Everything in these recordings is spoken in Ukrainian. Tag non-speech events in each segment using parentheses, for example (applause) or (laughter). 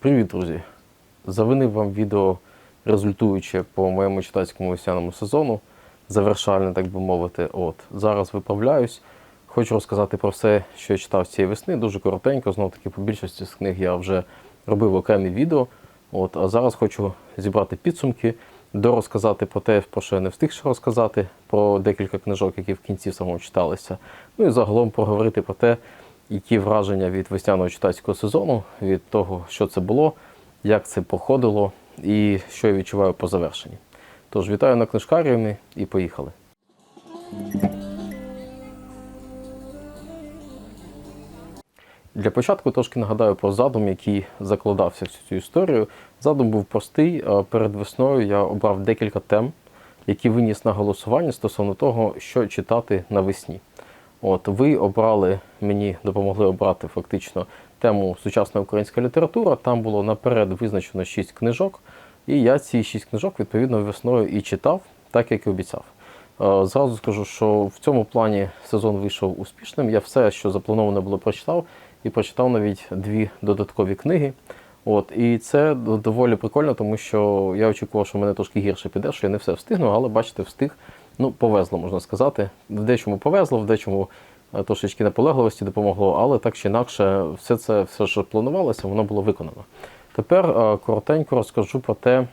Привіт, друзі! Завинив вам відео, результуюче по моєму читацькому весняному сезону, завершальне, так би мовити. От зараз виправляюсь. Хочу розказати про все, що я читав цієї весни. Дуже коротенько. Знов таки, по більшості з книг я вже робив окремі відео. От, а зараз хочу зібрати підсумки, дорозказати про те, про що я не встиг ще розказати, про декілька книжок, які в кінці самому читалися. Ну і загалом поговорити про те, які враження від весняного читацького сезону, від того, що це було, як це проходило і що я відчуваю по завершенні. Тож вітаю на книжкаріумі і поїхали. Для початку трошки нагадаю про задум, який закладався в цю історію. Задум був простий. Перед весною я обрав декілька тем, які виніс на голосування стосовно того, що читати навесні. От ви обрали, мені допомогли обрати фактично тему сучасна українська література. Там було наперед визначено шість книжок, і я ці шість книжок відповідно весною і читав, так як і обіцяв. Е, Зразу скажу, що в цьому плані сезон вийшов успішним. Я все, що заплановано було, прочитав, і прочитав навіть дві додаткові книги. От, і це доволі прикольно, тому що я очікував, що мене трошки гірше піде, що я не все встигну, але бачите, встиг. Ну, повезло, можна сказати. В дечому повезло, в дечому е, трошечки наполегливості допомогло, але так чи інакше, все це, все, що планувалося, воно було виконано. Тепер е, коротенько розкажу про те,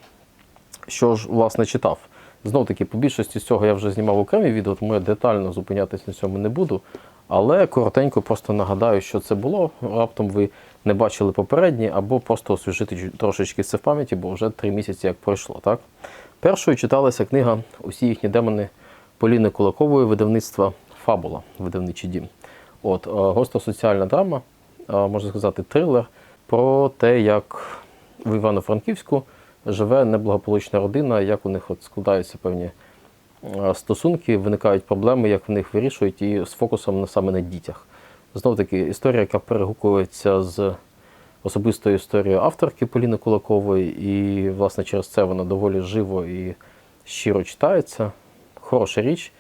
що ж власне читав. Знов таки, по більшості з цього я вже знімав окремі відео, тому я детально зупинятись на цьому не буду. Але коротенько просто нагадаю, що це було. Раптом ви не бачили попередні, або просто освіжити трошечки це в пам'яті, бо вже три місяці як пройшло. Так? Першою читалася книга Усі їхні демони Поліни Кулакової видавництва Фабула, видавничий дім. От, е, гостро-соціальна драма, е, можна сказати, трилер про те, як в Івано-Франківську живе неблагополучна родина, як у них от складаються певні е, стосунки, виникають проблеми, як в них вирішують, і з фокусом саме на дітях. Знов таки, історія, яка перегукується з особистою історією авторки Поліни Кулакової, і, власне, через це вона доволі живо і щиро читається. Хороша річ.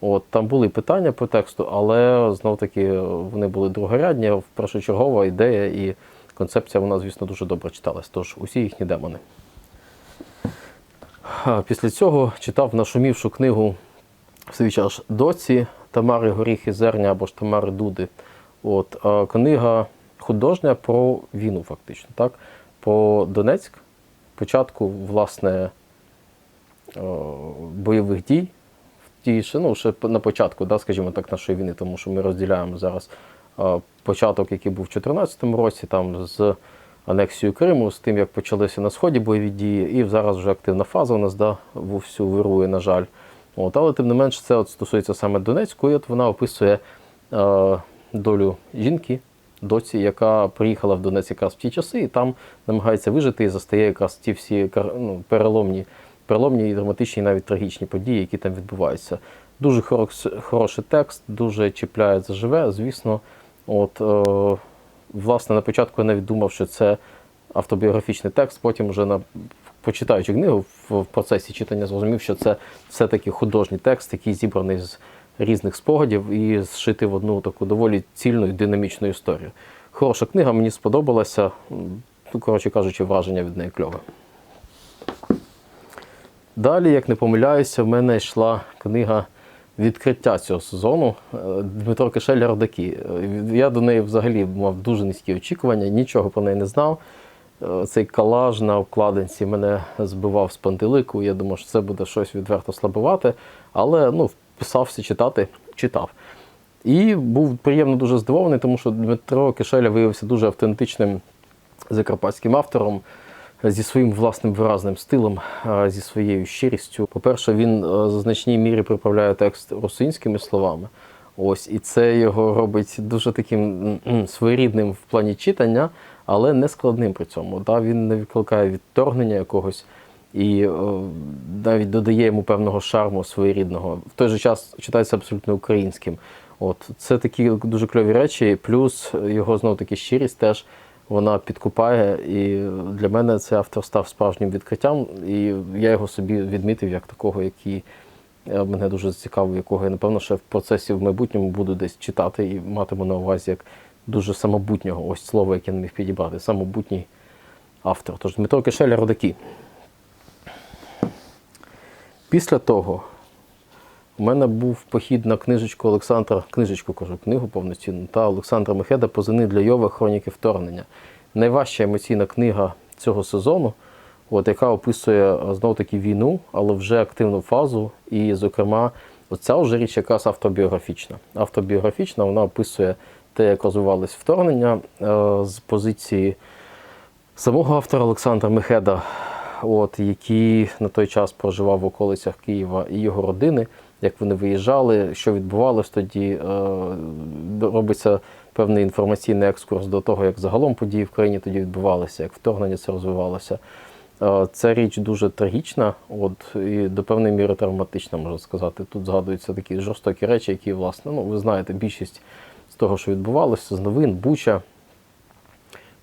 От, там були питання по тексту, але знов таки вони були другорядні, першочергова ідея і концепція вона, звісно, дуже добре читалась. Тож усі їхні демони. Після цього читав нашумівшу книгу в свій час доці Тамари Горіхи Зерня або ж Тамари Дуди. От, книга художня про війну, фактично. Так? Про Донецьк, початку, власне, е, бойових дій. В тій ще, ну, ще на початку, да, скажімо так, нашої війни, тому що ми розділяємо зараз е, початок, який був у 2014 році, там з анексією Криму, з тим, як почалися на сході бойові дії, і зараз вже активна фаза у нас да, вовсю вирує, на жаль. От, але тим не менш, це от стосується саме Донецьку, і от вона описує е, долю жінки, доці, яка приїхала в Донець якраз в ті часи, і там намагається вижити і застає якраз ті всі ну, переломні, переломні і драматичні, навіть трагічні події, які там відбуваються. Дуже хороший текст, дуже чіпляє за живе, звісно. От, е, власне, на початку я навіть думав, що це автобіографічний текст, потім вже на почитаючи книгу в, в процесі читання зрозумів, що це все-таки художній текст, який зібраний з різних спогадів і зшитий в одну таку доволі цільну і динамічну історію. Хороша книга, мені сподобалася. Ну, коротше кажучи, враження від неї кльове. Далі, як не помиляюся, в мене йшла книга відкриття цього сезону Дмитро Кишель Родаки. Я до неї взагалі мав дуже низькі очікування, нічого про неї не знав. Цей колаж на обкладинці мене збивав з пантелику. Я думав, що це буде щось відверто слабувати, але ну, вписався читати, читав. І був приємно дуже здивований, тому що Дмитро Кишеля виявився дуже автентичним закарпатським автором зі своїм власним виразним стилем, зі своєю щирістю. По-перше, він е, в значній мірі приправляє текст русинськими словами. Ось, і це його робить дуже таким своєрідним в плані читання, але не складним при цьому. Да? Він не викликає відторгнення якогось і е, навіть додає йому певного шарму своєрідного. В той же час читається абсолютно українським. От це такі дуже кльові речі, плюс його знов таки щирість теж вона підкупає. І для мене цей автор став справжнім відкриттям, і я його собі відмітив як такого, який е, мене дуже зацікавив, якого я напевно ще в процесі в майбутньому буду десь читати і матиму на увазі як дуже самобутнього. Ось слово, яке не міг підібрати. Самобутній автор. Тож Дмитро Кишеля родаки. Після того у мене був похід на книжечку Олександра, книжечку кажу, книгу повноцінну, та Олександра Мехеда Позини для Йова Хроніки вторгнення. Найважча емоційна книга цього сезону, от, яка описує знов таки війну, але вже активну фазу. І, зокрема, оця вже річ якраз автобіографічна. Автобіографічна вона описує те, як розвивалось вторгнення е, з позиції самого автора Олександра Мехеда, от, який на той час проживав в околицях Києва і його родини, як вони виїжджали, що відбувалось тоді, е, робиться певний інформаційний екскурс до того, як загалом події в країні тоді відбувалися, як вторгнення це розвивалося. Е, Ця річ дуже трагічна, от і до певної міри травматична, можна сказати. Тут згадуються такі жорстокі речі, які, власне, ну ви знаєте, більшість з того, що відбувалося, з новин, Буча,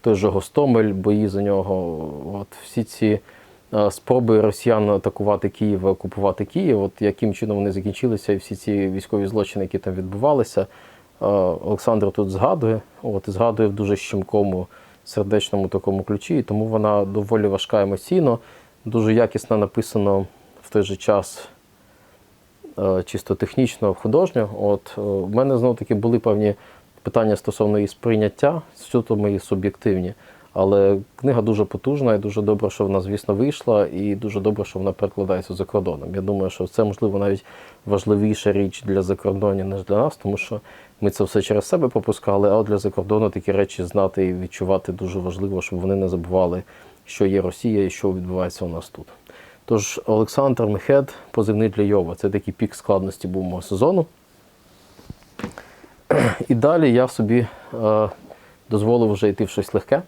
той же Гостомель, бої за нього. От всі ці спроби росіян атакувати Київ, окупувати Київ, от яким чином вони закінчилися, і всі ці військові злочини, які там відбувалися. е, Олександр тут згадує, от згадує в дуже щемкому сердечному такому ключі, і тому вона доволі важка емоційно, дуже якісно написано в той же час е, чисто технічно, художньо. От е, в мене знов таки були певні питання стосовно її сприйняття, суто мої суб'єктивні. Але книга дуже потужна і дуже добре, що вона, звісно, вийшла, і дуже добре, що вона перекладається за кордоном. Я думаю, що це можливо навіть важливіша річ для закордоння, ніж для нас, тому що ми це все через себе пропускали, а от для закордону такі речі знати і відчувати дуже важливо, щоб вони не забували, що є Росія і що відбувається у нас тут. Тож Олександр Мехед, позивний для Йова. Це такий пік складності був мого сезону. І далі я собі е, дозволив вже йти в щось легке.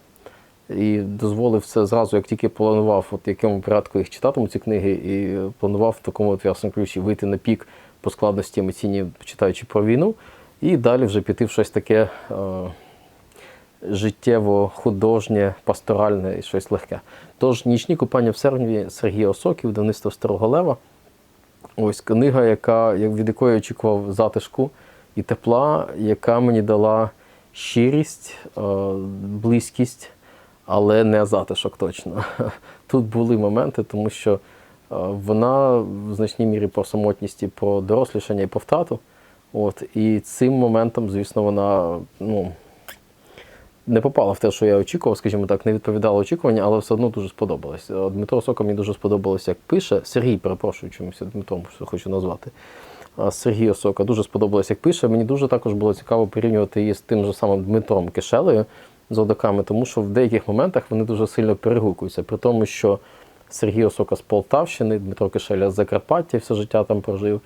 І дозволив це зразу, як тільки планував, от якому порядку їх читатиму ці книги, і планував в такому от ясному ключі вийти на пік по складності емоційній, читаючи про війну, і далі вже піти в щось таке е, життєво, художнє, пасторальне і щось легке. Тож нічні купання в серві Сергія Осоків, видавництво Старого Лева. Ось книга, яка, від якої очікував затишку і тепла, яка мені дала щирість, е, близькість, але не затишок точно. (laughs) Тут були моменти, тому що е, вона в значній мірі про самотність і про дорослішання і про втрату. От, і цим моментом, звісно, вона ну, не попала в те, що я очікував, скажімо так, не відповідала очікуванням, але все одно дуже сподобалось. Е, Дмитро Сока мені дуже сподобалось, як пише. Сергій, перепрошую, чомусь Дмитром хочу назвати. А Сергій Осока дуже сподобалось, як пише. Мені дуже також було цікаво порівнювати її з тим же самим Дмитром Кишелею з одаками, тому що в деяких моментах вони дуже сильно перегукуються. При тому, що Сергій Осока з Полтавщини, Дмитро Кишеля з Закарпаття, все життя там прожив.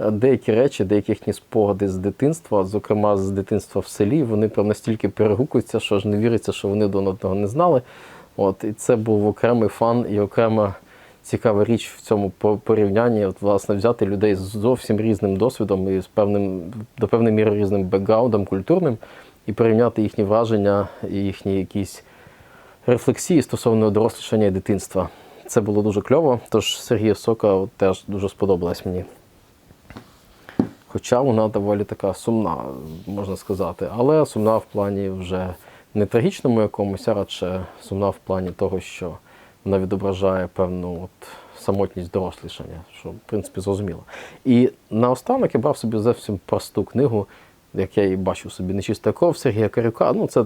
Е, Деякі речі, деякі їхні спогади з дитинства, зокрема з дитинства в селі, вони прям настільки перегукуються, що ж не віриться, що вони один одного не знали. От, і це був окремий фан і окрема цікава річ в цьому порівнянні. От, власне, взяти людей з зовсім різним досвідом і з певним, до певної міри різним бекграундом культурним, і порівняти їхні враження і їхні якісь рефлексії стосовно дорослішання і дитинства. Це було дуже кльово. Тож Сергія Сока теж дуже сподобалась мені. Хоча вона доволі така сумна, можна сказати, але сумна в плані вже не трагічному якомусь, а радше сумна в плані того, що вона відображає певну от самотність дорослішання, що в принципі зрозуміло. І наостанок я брав собі зовсім просту книгу, як я її бачив собі нечиста кров Сергія Карюка. Ну, це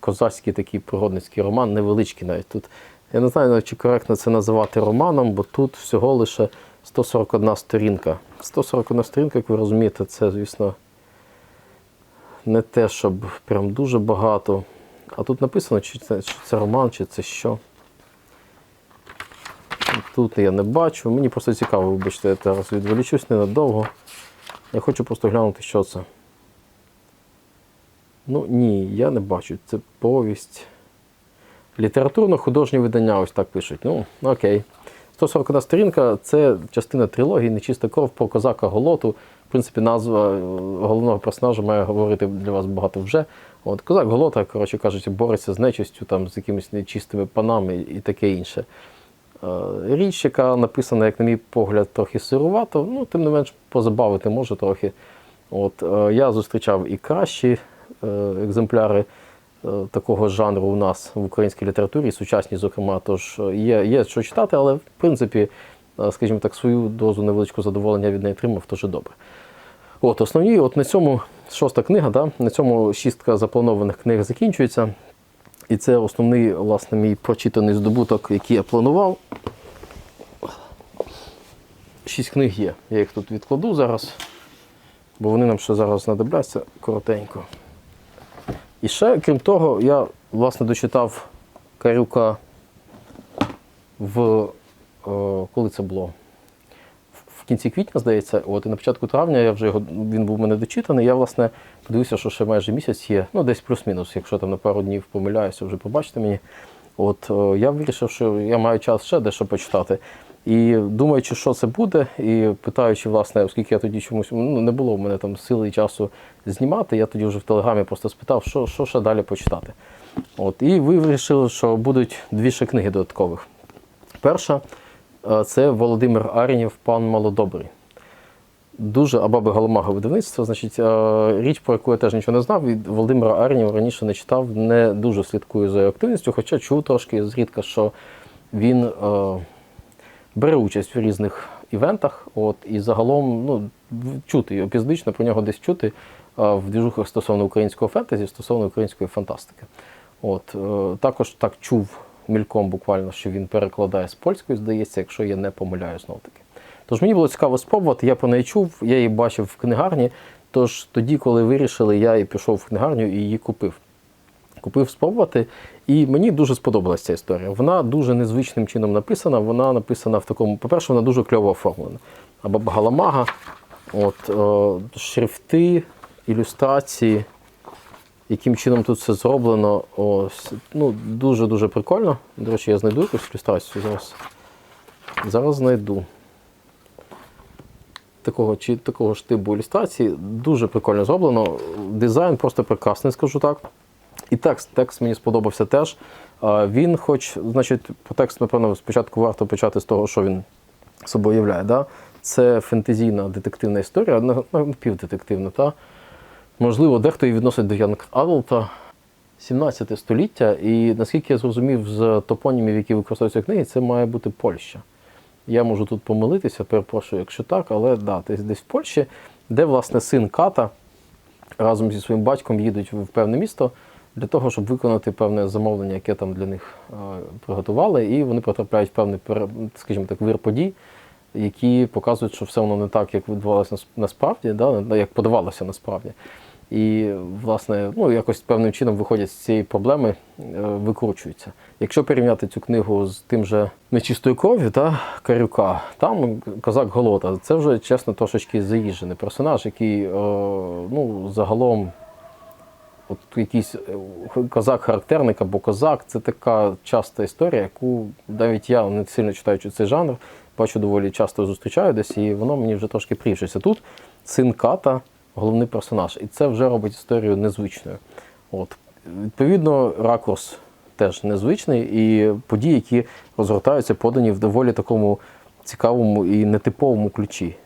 козацький такий природницький роман, невеличкий навіть тут. Я не знаю, чи коректно це називати романом, бо тут всього лише 141 сторінка. 141 сторінка, як ви розумієте, це, звісно, не те, щоб прям дуже багато. А тут написано, чи це, чи це роман, чи це що. Тут я не бачу. Мені просто цікаво, вибачте, я зараз відволічусь ненадовго. Я хочу просто глянути, що це. Ну ні, я не бачу. Це повість. Літературно-художнє видання, ось так пишуть. Ну, окей. 141 сторінка це частина трилогії Нечиста кров про козака Голоту. В принципі, назва е, головного персонажа має говорити для вас багато вже. От, Козак Голота, коротше кажучи, бореться з нечистю, там, з якимись нечистими панами і таке інше. Е, Річ, яка написана, як на мій погляд, трохи сирувато, ну, тим не менш, позабавити може трохи. От, е, я зустрічав і кращі екземпляри е, такого жанру у нас в українській літературі, сучасній, зокрема. Тож е, є, є що читати, але в принципі, е, скажімо так, свою дозу невеличку задоволення від неї отримав, тож і добре. От основні, от на цьому шоста книга, да, на цьому шістка запланованих книг закінчується. І це основний, власне, мій прочитаний здобуток, який я планував. Шість книг є. Я їх тут відкладу зараз, бо вони нам ще зараз знадобляться коротенько. І ще, крім того, я власне дочитав Карюка в. О, коли це було? В кінці квітня, здається, от і на початку травня я вже його він був у мене дочитаний. Я, власне, подивився, що ще майже місяць є, ну десь плюс-мінус, якщо там на пару днів помиляюся, вже побачите мені. От е, я вирішив, що я маю час ще дещо почитати. І думаючи, що це буде, і питаючи, власне, оскільки я тоді чомусь ну, не було в мене там сили і часу знімати, я тоді вже в телеграмі просто спитав, що, що ще далі почитати. От, і ви вирішили, що будуть дві ще книги додаткових. Перша е, це Володимир Арінів, пан Малодобрий. Дуже Абаби Галамага видавництво. Значить, е, річ, про яку я теж нічого не знав, від Володимира Арінєва раніше не читав, не дуже слідкую за його активністю, хоча чув трошки зрідка, що він е, бере участь в різних івентах. От, і загалом ну, чути, епізодично про нього десь чути е, в двіжухах стосовно українського фентезі, стосовно української фантастики. От, е, також так чув мільком буквально, що він перекладає з польської, здається, якщо я не помиляюсь знов таки. Тож мені було цікаво спробувати, я про неї чув, я її бачив в книгарні. Тож тоді, коли вирішили, я і пішов в книгарню і її купив. Купив спробувати, і мені дуже сподобалася ця історія. Вона дуже незвичним чином написана. Вона написана в такому, по-перше, вона дуже кльово оформлена. Або Галамага, от, е, шрифти, ілюстрації, яким чином тут все зроблено. Ось, ну, дуже-дуже прикольно. До речі, я знайду якусь ілюстрацію зараз. Зараз знайду. Такого, чи такого ж типу ілюстрації. Дуже прикольно зроблено. Дизайн просто прекрасний, скажу так. І текст. Текст мені сподобався теж. Він, хоч, значить, по тексту, напевно, спочатку варто почати з того, що він собою являє. Да? Це фентезійна детективна історія, на- на- напівдетективна. Та? Можливо, дехто її відносить до Янг Адолта. 17 століття, і наскільки я зрозумів з топонімів, які використовуються в книгі, це має бути Польща. Я можу тут помилитися, перепрошую, якщо так, але да, десь в Польщі, де власне син Ката разом зі своїм батьком їдуть в певне місто для того, щоб виконати певне замовлення, яке там для них е, приготували, і вони потрапляють в певний, скажімо так, вир подій, які показують, що все воно не так, як відбувалося насправді, да, як подавалося насправді. І, власне, ну, якось певним чином виходять з цієї проблеми, е, викручуються. Якщо порівняти цю книгу з тим же нечистою кров'ю та Карюка, там козак Голота, це вже чесно трошечки заїжджений персонаж, який е, ну, загалом от якийсь е, козак-характерник або козак це така часта історія, яку навіть я, не сильно читаючи цей жанр, бачу доволі часто зустрічаю десь, і воно мені вже трошки прівшися. Тут син Ката головний персонаж, і це вже робить історію незвичною. От. Відповідно, ракурс теж незвичний, і події, які розгортаються, подані в доволі такому цікавому і нетиповому ключі.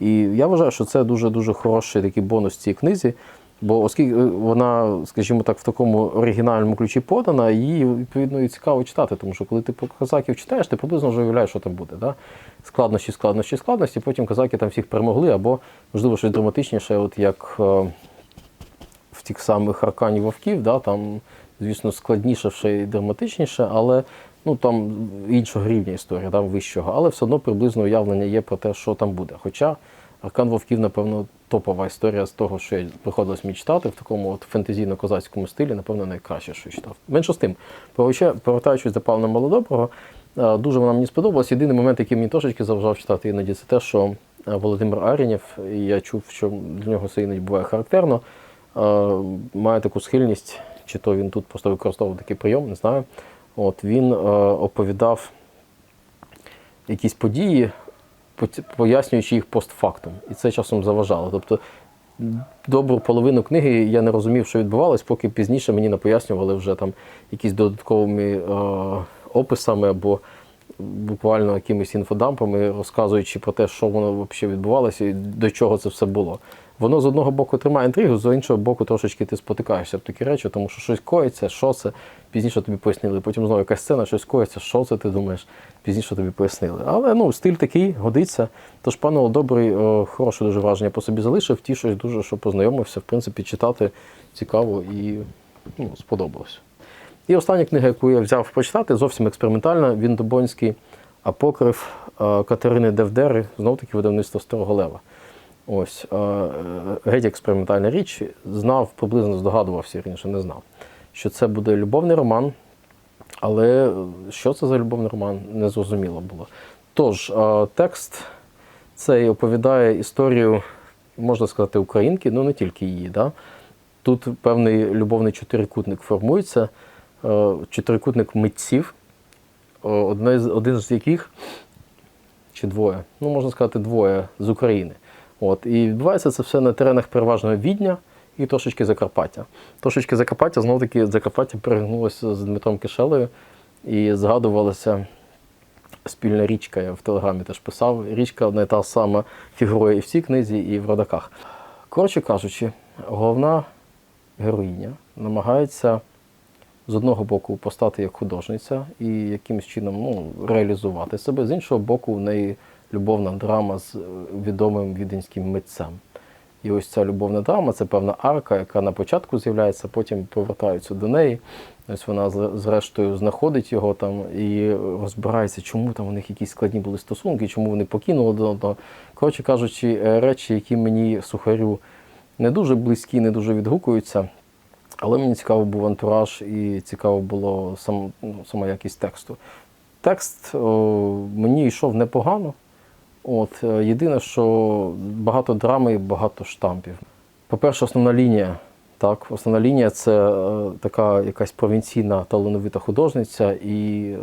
І я вважаю, що це дуже-дуже хороший такий бонус цій книзі, бо оскільки е, вона, скажімо так, в такому оригінальному ключі подана, її відповідно і цікаво читати, тому що коли ти про козаків читаєш, ти приблизно вже уявляєш, що там буде. Да? Складнощі, складнощі, складності, потім козаки там всіх перемогли, або, можливо, щось драматичніше, от як е, в тих самих арканів вовків, да, там, звісно, складніше ще й драматичніше, але ну, там іншого рівня історія, там вищого. Але все одно приблизно уявлення є про те, що там буде. Хоча Аркан Вовків, напевно, топова історія з того, що я приходилось мені читати в такому от фентезійно-козацькому стилі, напевно, найкраще, що я читав. Менше з тим, повертаючись до пана Малодоброго, е, дуже вона мені сподобалась. Єдиний момент, який мені трошечки заважав читати іноді, це те, що е, Володимир Арінєв, і я чув, що для нього це іноді буває характерно, е, має таку схильність, чи то він тут просто використовував такий прийом, не знаю. От він оповідав якісь події, пояснюючи їх постфактом. І це часом заважало. Тобто добру половину книги я не розумів, що відбувалось, поки пізніше мені не пояснювали вже там якісь додатковими е, описами або буквально якимись інфодампами, розказуючи про те, що воно взагалі відбувалося і до чого це все було. Воно з одного боку тримає інтригу, з іншого боку трошечки ти спотикаєшся в такі речі, тому що щось коїться, що це, пізніше тобі пояснили. Потім знову якась сцена, щось коїться, що це ти думаєш, пізніше тобі пояснили. Але ну, стиль такий, годиться. Тож пане добрий, хороше дуже враження по собі залишив, тішусь дуже, що познайомився. В принципі, читати цікаво і ну, сподобалось. І остання книга, яку я взяв почитати, зовсім експериментальна, він Добонський апокриф е, Катерини Девдери, знов таки видавництво Старого Лева. Ось, е, геть експериментальна річ. Знав, приблизно здогадувався, раніше не знав, що це буде любовний роман, але що це за любовний роман, не зрозуміло було. Тож, текст цей оповідає історію, можна сказати, українки, ну не тільки її. Да? Тут певний любовний чотирикутник формується, е, чотирикутник митців, е, один з яких, чи двоє, ну можна сказати, двоє з України. От, і відбувається це все на теренах переважно Відня і трошечки Закарпаття. Трошечки Закарпаття, знову таки Закарпаття перегнулося з Дмитром Кишелею і згадувалася спільна річка, я в Телеграмі теж писав. Річка і та сама фігурує і в цій книзі, і в родаках. Коротше кажучи, головна героїня намагається з одного боку постати як художниця і якимось чином ну, реалізувати себе, з іншого боку, в неї любовна драма з е, відомим віденським митцем. І ось ця любовна драма це певна арка, яка на початку з'являється, потім повертаються до неї. Ось вона зрештою знаходить його там і розбирається, чому там у них якісь складні були стосунки, чому вони покинули один одного. Коротше кажучи, е, речі, які мені сухарю не дуже близькі, не дуже відгукуються. Але мені цікаво був антураж і цікаво було сам, ну, сама якість тексту. Текст о, мені йшов непогано. От, е, єдине, що багато драми і багато штампів. По-перше, основна лінія. Так, основна лінія це е, така якась провінційна талановита художниця і, е,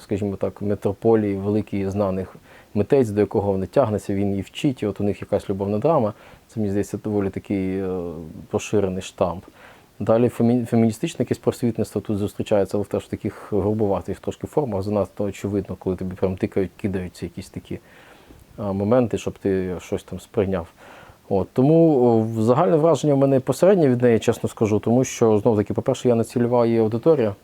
скажімо так, метрополії великий знаних митець, до якого вона тягнеться, він її вчить, і от у них якась любовна драма. Це, мені здається, доволі такий поширений штамп. Далі феміністичне якесь просвітництво тут зустрічається, але теж в таких грубуватих трошки формах. Занадто очевидно, коли тобі прям тикають, кидаються якісь такі моменти, щоб ти щось там сприйняв. От, тому загальне враження в мене посереднє від неї, чесно скажу, тому що знову таки, по-перше, я не цільова її аудиторія.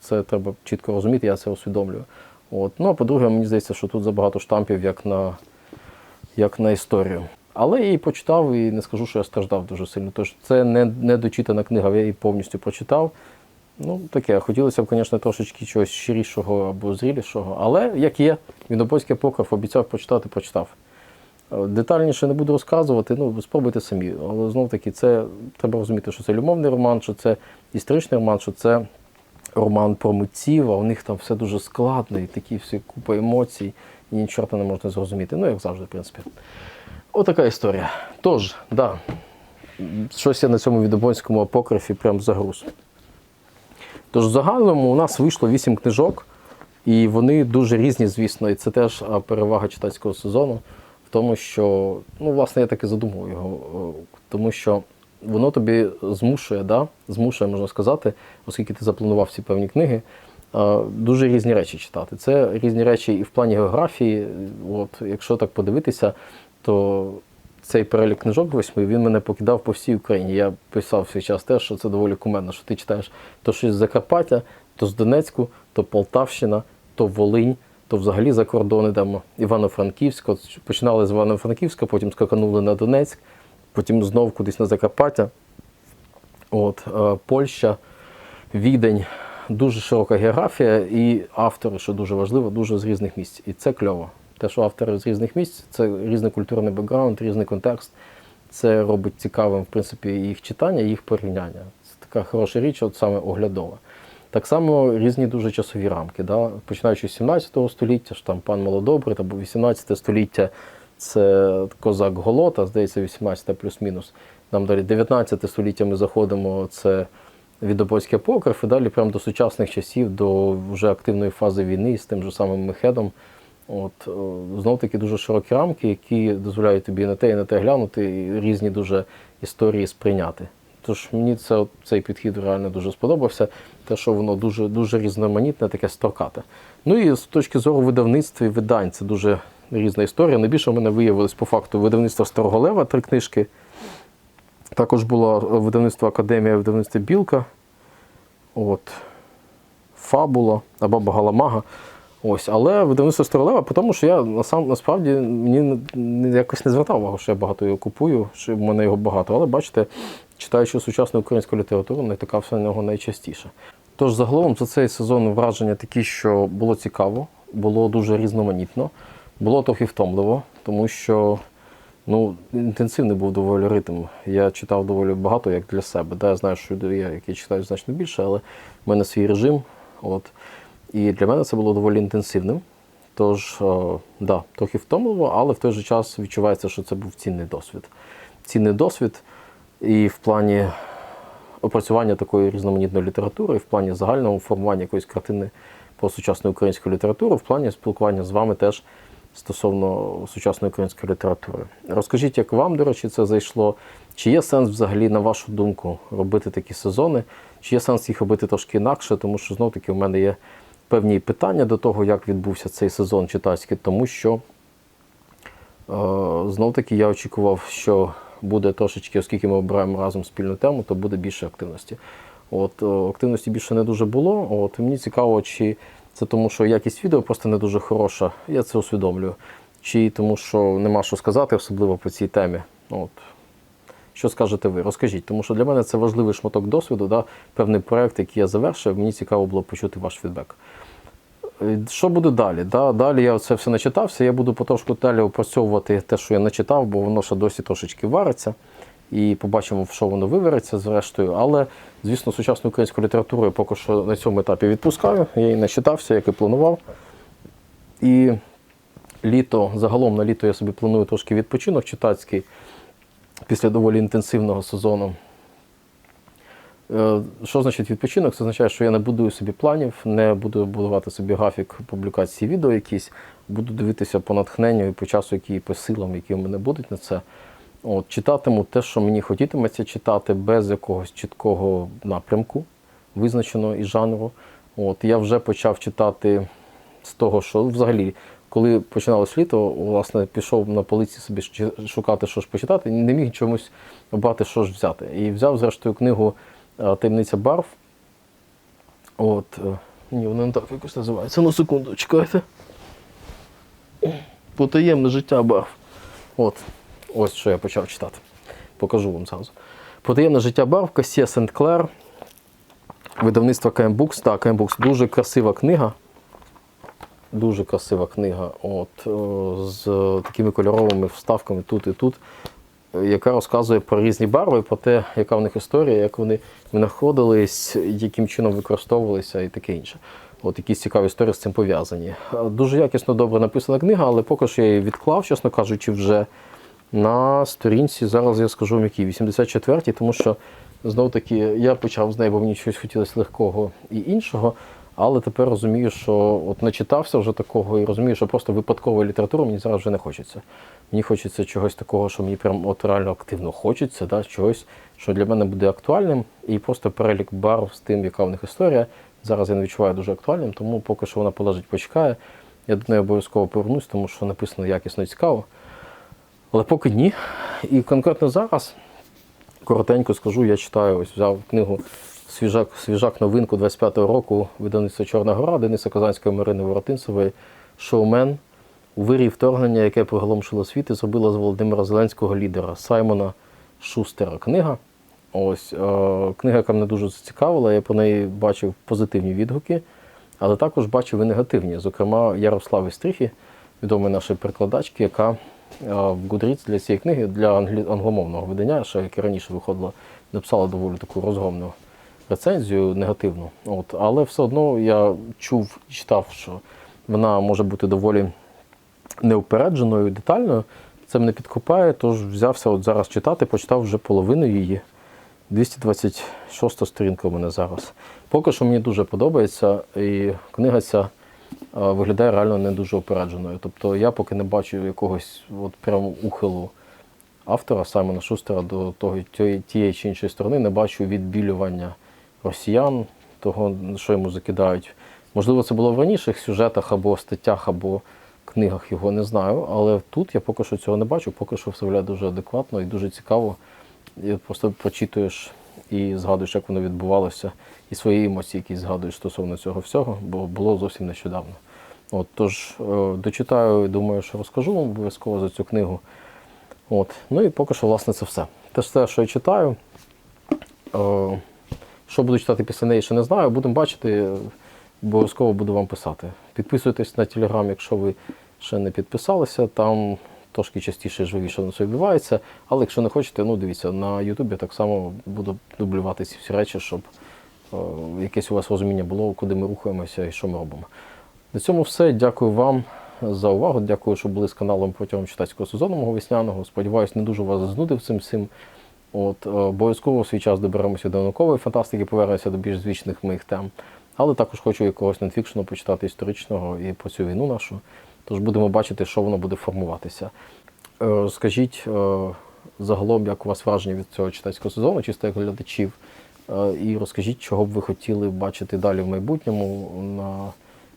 Це треба чітко розуміти, я це усвідомлюю. От. Ну, а по-друге, мені здається, що тут забагато штампів, як на, як на історію. Але я її почитав і не скажу, що я страждав дуже сильно. Тож це не, не дочитана книга, я її повністю прочитав. Ну, таке, хотілося б, звісно, трошечки чогось щирішого або зрілішого. Але як є, Вінопольський апокриф обіцяв почитати, почитав. Е, Детальніше не буду розказувати, ну спробуйте самі. Але знов таки, це треба розуміти, що це любовний роман, що це історичний роман, що це роман про митців, а у них там все дуже складно, і такі всі купа емоцій, і ні чорта не можна зрозуміти. Ну, як завжди, в принципі. Отака історія. Тож, да, щось я на цьому відобонському апокрифі прям загруз. Тож, в загальному у нас вийшло вісім книжок, і вони дуже різні, звісно, і це теж перевага читацького сезону в тому, що, ну, власне, я так і задумав його, тому що воно тобі змушує, да? змушує, можна сказати, оскільки ти запланував ці певні книги, дуже різні речі читати. Це різні речі і в плані географії. От, якщо так подивитися, то цей перелік книжок восьми він мене покидав по всій Україні. Я писав свій час теж, що це доволі кумедно, що ти читаєш то щось з Закарпаття, то з Донецьку, то Полтавщина, то Волинь, то взагалі за кордон йдемо. Івано-Франківськ. От Починали з Івано-Франківська, потім скаканули на Донецьк, потім знов кудись на Закарпаття. От, е, Польща, Відень, дуже широка географія, і автори, що дуже важливо, дуже з різних місць. І це кльово. Те, що автори з різних місць, це різний культурний бекграунд, різний контекст. Це робить цікавим, в принципі, їх читання, їх порівняння. Це така хороша річ, от саме оглядова. Так само різні дуже часові рамки. Да? Починаючи з 17 століття, ж там пан Молодобрий, або 18 століття це козак Голота, здається, 18 плюс-мінус. Нам далі 19 століття ми заходимо, це відобольський апокриф, і далі прямо до сучасних часів, до вже активної фази війни з тим же самим Мехедом. От, знов таки дуже широкі рамки, які дозволяють тобі на те і на те глянути, і різні дуже історії сприйняти. Тож мені це, цей підхід реально дуже сподобався. Те, що воно дуже, дуже різноманітне, таке строкате. Ну і з точки зору видавництва і видань, це дуже різна історія. Найбільше в мене виявилось по факту видавництво Старого Лева, три книжки. Також було видавництво Академія, видавництво Білка. От. Фабула, а баба Галамага. Ось, але видавництво Стрелева, тому що я насам, насправді мені якось не звертав увагу, що я багато його купую, що в мене його багато. Але бачите, читаючи сучасну українську літературу, натикався на нього найчастіше. Тож загалом за цей сезон враження такі, що було цікаво, було дуже різноманітно, було трохи втомливо, тому що ну, інтенсивний був доволі ритм. Я читав доволі багато як для себе. Да, я знаю, що є, які читають значно більше, але в мене свій режим. От. І для мене це було доволі інтенсивним. Тож, е, да, трохи втомливо, але в той же час відчувається, що це був цінний досвід. Цінний досвід і в плані опрацювання такої різноманітної літератури, і в плані загального формування якоїсь картини про сучасну українську літературу, в плані спілкування з вами теж стосовно сучасної української літератури. Розкажіть, як вам, до речі, це зайшло? Чи є сенс взагалі, на вашу думку, робити такі сезони? Чи є сенс їх робити трошки інакше? Тому що знов таки у мене є певні питання до того, як відбувся цей сезон читацький, тому що знов таки я очікував, що буде трошечки, оскільки ми обираємо разом спільну тему, то буде більше активності. От о, активності більше не дуже було. От мені цікаво, чи це тому, що якість відео просто не дуже хороша. Я це усвідомлюю. Чи тому, що нема що сказати, особливо по цій темі. От. Що скажете ви? Розкажіть, тому що для мене це важливий шматок досвіду, да? певний проект, який я завершив. Мені цікаво було почути ваш фідбек. Що буде далі? Да? Далі я це все начитався. Я буду потрошку далі опрацьовувати те, що я начитав, бо воно ще досі трошечки вариться. І побачимо, в що воно вивереться зрештою. Але, звісно, сучасну українську літературу я поки що на цьому етапі відпускаю. Я її начитався, як і планував. І літо, загалом на літо я собі планую трошки відпочинок читацький після доволі інтенсивного сезону. Е, Що значить відпочинок? Це означає, що я не будую собі планів, не буду будувати собі графік публікації відео якісь, буду дивитися по натхненню і по часу, які по силам, які в мене будуть на це. От, читатиму те, що мені хотітиметься читати, без якогось чіткого напрямку, визначеного і жанру. От, я вже почав читати з того, що взагалі, коли починалось літо, власне, пішов на полиці собі шукати, що ж почитати, не міг чомусь обрати, що ж взяти. І взяв, зрештою, книгу Таємниця барв. От, е, ні, вона не так якось називається. Ну, секунду, чекайте. Потаємне життя барв. От, ось що я почав читати. Покажу вам зразу. Потаємне життя барв, Касія Сент-Клер, видавництво Books. Так, Books дуже красива книга. Дуже красива книга. От, з такими кольоровими вставками тут і тут, е, яка розказує про різні барви, про те, яка в них історія, як вони винаходились, яким чином використовувалися і таке інше. От якісь цікаві історії з цим пов'язані. Е, Дуже якісно добре написана книга, але поки що я її відклав, чесно кажучи, вже на сторінці. Зараз я скажу вам якій, 84-й, тому що знов таки я почав з неї, бо мені щось хотілося легкого і іншого. Але тепер розумію, що от начитався вже такого і розумію, що просто випадкової літератури мені зараз вже не хочеться. Мені хочеться чогось такого, що мені прям от реально активно хочеться, да, чогось, що для мене буде актуальним, і просто перелік барв з тим, яка в них історія. Зараз я не відчуваю дуже актуальним, тому поки що вона полежить, почекає. Я до неї обов'язково повернусь, тому що написано якісно і цікаво. Але поки ні. І конкретно зараз, коротенько скажу, я читаю, ось взяв книгу Свіжак, свіжак новинку 25-го року видавництва Чорна Гора Дениса Казанської Марини Воротинцевої Шоумен у вирі вторгнення, яке приголомшило світ і зробило з Володимира Зеленського лідера Саймона Шустера. Книга. Ось е, книга, яка мене дуже зацікавила, я по неї бачив позитивні відгуки, але також бачив і негативні. Зокрема, Ярослави Стріхі, відомої нашої перекладачки, яка е, в Goodreads для цієї книги, для англомовного видання, ще як і раніше виходила, написала доволі таку розгромну рецензію негативну. От, але все одно я чув і читав, що вона може бути доволі неупередженою, детальною. Це мене підкупає, тож взявся от зараз читати, почитав вже половину її. 226 сторінка у мене зараз. Поки що мені дуже подобається, і книга ця е, виглядає реально не дуже опередженою. Тобто я поки не бачу якогось от прям ухилу автора Саймона Шустера до того, тієї чи іншої сторони, не бачу відбілювання росіян, того, що йому закидають. Можливо, це було в раніших сюжетах або статтях, або книгах його не знаю, але тут я поки що цього не бачу, поки що все виглядає дуже адекватно і дуже цікаво. і просто прочитуєш і згадуєш, як воно відбувалося, і свої емоції, які згадуєш стосовно цього всього, бо було зовсім нещодавно. От, тож е, дочитаю, думаю, що розкажу вам обов'язково за цю книгу. От. Ну і поки що, власне, це все. Це все, що я читаю. Що буду читати після неї, ще не знаю. Будемо бачити. Обов'язково буду вам писати. Підписуйтесь на телеграм, якщо ви ще не підписалися. Там трошки частіше живіше на це відбувається. Але якщо не хочете, ну дивіться, на Ютубі так само буду дублювати ці всі речі, щоб е, якесь у вас розуміння було, куди ми рухаємося і що ми робимо. На цьому все. Дякую вам за увагу. Дякую, що були з каналом протягом читацького сезону мого весняного. Сподіваюсь, не дуже вас знудив цим всім. От, е, обов'язково свій час доберемося до наукової фантастики, повернемося до більш звичних моїх тем. Але також хочу якогось нонфікшену почитати історичного і про цю війну нашу. Тож будемо бачити, що воно буде формуватися. Е, Скажіть е, загалом, як у вас враження від цього читацького сезону, чисто як глядачів, Е, і розкажіть, чого б ви хотіли бачити далі в майбутньому на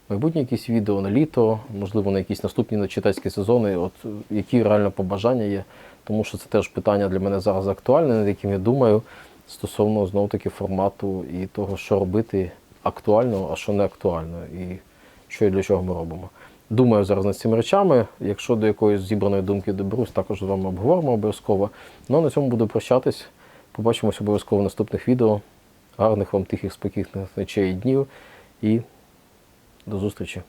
майбутнє якісь відео на літо, можливо, на якісь наступні читацькі сезони, от які реально побажання є, тому що це теж питання для мене зараз актуальне, над яким я думаю, стосовно знову таки формату і того, що робити актуально, а що не актуально, і що і для чого ми робимо. Думаю зараз над цими речами. Якщо до якоїсь зібраної думки доберусь, також з вами обговоримо обов'язково. Ну а на цьому буду прощатись. Побачимось обов'язково в наступних відео. Гарних вам тихих, спокійних ночей і днів. І до зустрічі.